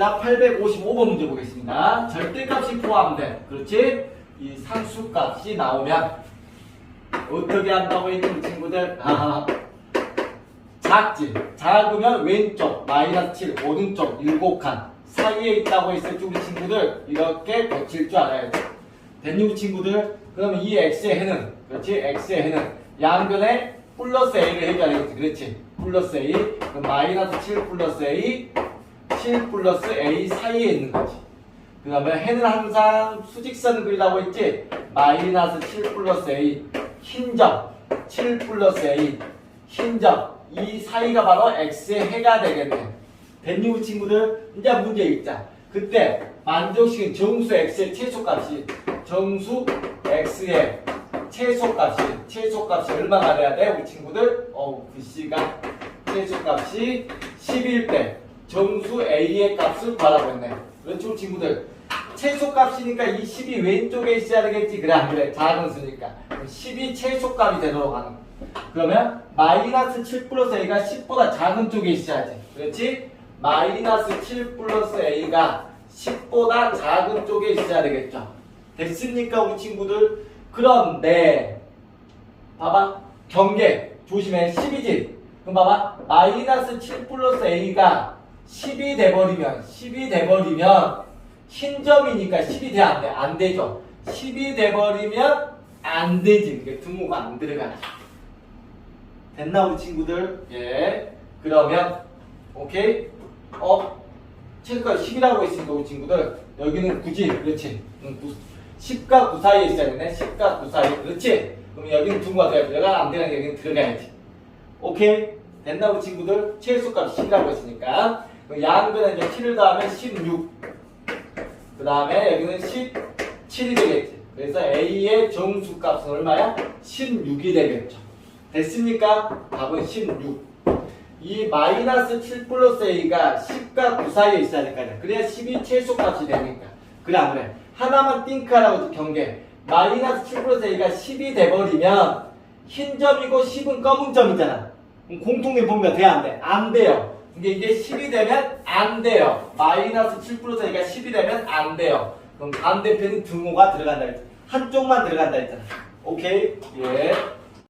보겠습니다. 855번 문제 보겠습니다. 절대값이 포함된 그렇지? 이 상수값이 나오면 어떻게 한다고 했는 친구들? 아, 작지. 작으면 왼쪽 마이너스 7, 오른쪽 7칸 사이에 있다고 했을 때 우리 친구들 이렇게 고칠 줄 알아야 돼. 됐니 친구들? 그러면 이 x의 해는 그렇지? x의 해는 양변에 플러스 a를 해줘야 되겠지. 그렇지? 플러스 a 그럼 마이너스 7 플러스 a 7 플러스 a 사이에 있는 거지. 그 다음에 해는 항상 수직선 그리라고 했지? 마이너스 7 플러스 a 흰 점 7 플러스 a 흰 점 이 사이가 바로 x의 해가 되겠네. 됐니 친구들? 이제 문제 읽자. 그때 만족시킨 정수 x의 최소값이 정수 x의 최소값이 최소값이 얼마나 돼야 돼 우리 친구들? 어우 글씨가 최소값이 11배 정수 a의 값을. 그렇지 우리 친구들? 최소값이니까 이 10이 왼쪽에 있어야 되겠지 그래 안 그래? 작은 수니까 10이 최소값이 되도록 하는. 그러면 마이너스 7 플러스 a가 10보다 작은 쪽에 있어야지 그렇지? 마이너스 7 플러스 a가 10보다 작은 쪽에 있어야 되겠죠 됐습니까 우리 친구들? 그런데 봐봐 경계 조심해 10이지 그럼 봐봐 마이너스 7 플러스 a가 10이 돼버리면 10이 돼버리면 흰 점이니까 10이 돼 안 돼? 안 되죠 10이 돼버리면 안 되지 그게 등호가 안 들어가지 됐나 우리 친구들? 예 그러면 오케이? 어? 최소가 10이라고 했으니까 우리 친구들 여기는 굳이 그렇지 응, 10과 9 사이에 있어야 되네 10과 9 사이 그렇지? 그럼 여기는 등호가 돼야 돼 여기가 안 되는 여기는 들어가야지 오케이? 됐나 우리 친구들? 최소값 10이라고 했으니까 양변에 이제 7을 더하면 16 그 다음에 여기는 17이 되겠지 그래서 A의 정수값은 얼마야? 16이 되겠죠 됐습니까? 답은 16. 이 마이너스 7 플러스 A가 10과 9 사이에 있어야 될거 아니야. 그래야 10이 최소값이 되니까. 그래 안 그래? 하나만 띵크하라고 경계. 마이너스 7 플러스 A가 10이 돼버리면 흰 점이고 10은 검은 점이잖아. 공통의 범위가 돼? 안 돼? 안 돼요. 이게 이게 10이 되면 안 돼요. 마이너스 7 플러스 A가 10이 되면 안 돼요. 그럼 반대편은 등호가 들어간다 했잖아. 한쪽만 들어간다 했잖아. 오케이? 예.